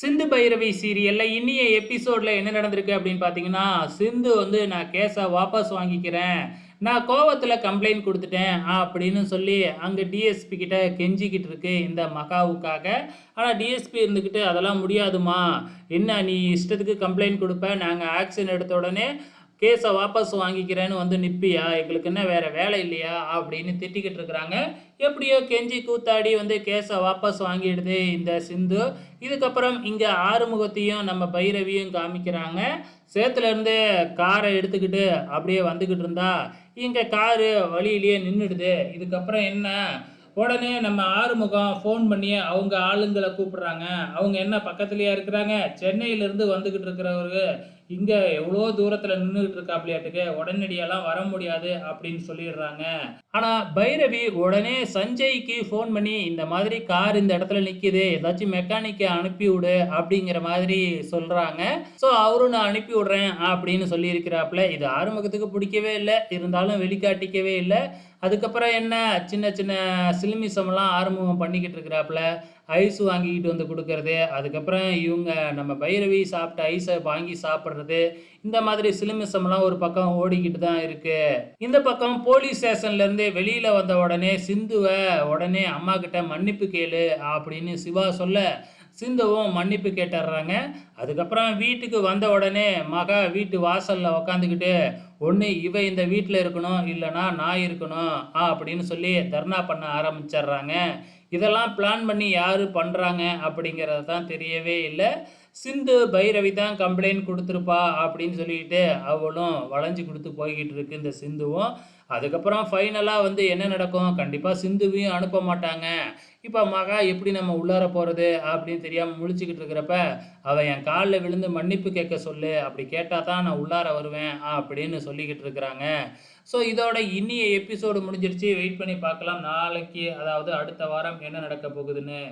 சிந்து பைரவி சீரியலில் இன்னிய எபிசோடில் என்ன நடந்திருக்கு அப்படின்னு பார்த்தீங்கன்னா சிந்து வந்து நான் கேஸை வாபஸ் வாங்கிக்கிறேன். நான் கோவத்தில் கம்ப்ளைண்ட் கொடுத்துட்டேன் அப்படின்னு சொல்லி அங்கே டிஎஸ்பி கிட்ட கெஞ்சிக்கிட்டு இருக்கு இந்த மகாவுக்காக. ஆனால் டிஎஸ்பி இருந்துக்கிட்டு அதெல்லாம் முடியாதுமா என்ன நீ இஷ்டத்துக்கு கம்ப்ளைண்ட் கொடுப்ப. நாங்கள் ஆக்ஷன் எடுத்த உடனே கேஸை வாபஸ் வாங்கிக்கிறேன்னு வந்து நிற்பியா எங்களுக்கு என்ன வேறு வேலை இல்லையா? அப்படின்னு திட்டிக்கிட்டு இருக்கிறாங்க. எப்படியோ கெஞ்சி கூத்தாடி வந்து கேஸை வாபஸ் வாங்கிடுது இந்த சிந்து. இதுக்கப்புறம் இங்கே ஆறுமுகத்தையும் நம்ம பைரவியும் காமிக்கிறாங்க. சேத்துலேருந்து காரை எடுத்துக்கிட்டு அப்படியே வந்துக்கிட்டு இருந்தா. இங்கே காரு வழியிலேயே நின்றுடுது இதுக்கப்புறம் என்ன? உடனே நம்ம ஆறுமுகம் ஃபோன் பண்ணி அவங்க ஆளுங்களை கூப்பிடுறாங்க. அவங்க என்ன பக்கத்துலேயே இருக்கிறாங்க? சென்னையிலேருந்து வந்துக்கிட்டு இருக்கிறவரு. இங்கே எவ்வளோ தூரத்தில் நின்றுக்கிட்டு இருக்காப்லையாட்டுக்கு உடனடியெல்லாம் வர முடியாது அப்படின்னு சொல்லிடுறாங்க. ஆனால் பைரவி உடனே சஞ்சய்க்கு ஃபோன் பண்ணி இந்த மாதிரி கார் இந்த இடத்துல நிற்கிது ஏதாச்சும் மெக்கானிக்கை அனுப்பி விடு அப்படிங்கிற மாதிரி சொல்கிறாங்க ஸோ அவரும் நான் அனுப்பி விடுறேன் அப்படின்னு சொல்லியிருக்கிறாப்புல இது ஆறுமுகத்துக்கு பிடிக்கவே இல்லை இருந்தாலும் வெளிக்காட்டிக்கவே இல்லை. அதுக்கப்புறம் என்ன சின்ன சின்ன சிலுமிசம்லாம் ஆரம்பம் பண்ணிக்கிட்டு இருக்கிறாப்புல ஐஸ் வாங்கிக்கிட்டு வந்து கொடுக்கறது. அதுக்கப்புறம் இவங்க நம்ம பைரவி சாப்பிட்ட ஐஸை வாங்கி சாப்பிட்றது இந்த மாதிரி சிலுமிசம்லாம் ஒரு பக்கம் ஓடிக்கிட்டு தான் இருக்குது இந்த பக்கம் போலீஸ் ஸ்டேஷன்லேருந்து வெளியில் வந்த உடனே சிந்துவை உடனே அம்மா கிட்ட மன்னிப்பு கேளு அப்படின்னு சிவா சொல்ல சிந்துவும் மன்னிப்பு கேட்டுடுறாங்க. அதுக்கப்புறம் வீட்டுக்கு வந்த உடனே மகா வீட்டு வாசலில் உக்காந்துக்கிட்டு ஒன்று இவ இந்த வீட்டில் இருக்கணும் இல்லைனா நான் இருக்கணும் ஆ அப்படின்னு சொல்லி தர்ணா பண்ண ஆரம்பிச்சிடுறாங்க. இதெல்லாம் பிளான் பண்ணி யார் பண்ணுறாங்க அப்படிங்கிறது தான் தெரியவே இல்லை. சிந்து பைரவி தான் கம்ப்ளைண்ட் கொடுத்துருப்பா அப்படின்னு சொல்லிட்டு அவளும் வளைஞ்சு கொடுத்து போய்கிட்டு இருக்கு இந்த சிந்துவும். அதுக்கப்புறம் ஃபைனலாக வந்து என்ன நடக்கும்? கண்டிப்பாக சிந்துவையும் அனுப்ப மாட்டாங்க. இப்போ மகா எப்படி நம்ம உள்ளார போகிறது அப்படின்னு தெரியாமல் முழிச்சுக்கிட்டு இருக்கிறப்ப அவள் என் காலில் விழுந்து மன்னிப்பு கேட்க சொல்லு அப்படி கேட்டால் தான் நான் உள்ளார வருவேன் அப்படின்னு சொல்லிக்கிட்டு இருக்கிறாங்க. ஸோ இதோட இன்னிய எபிசோடு முடிஞ்சிருச்சு. வெயிட் பண்ணி பார்க்கலாம். நாளைக்கு அதாவது அடுத்த வாரம் என்ன நடக்க போகுதுன்னு.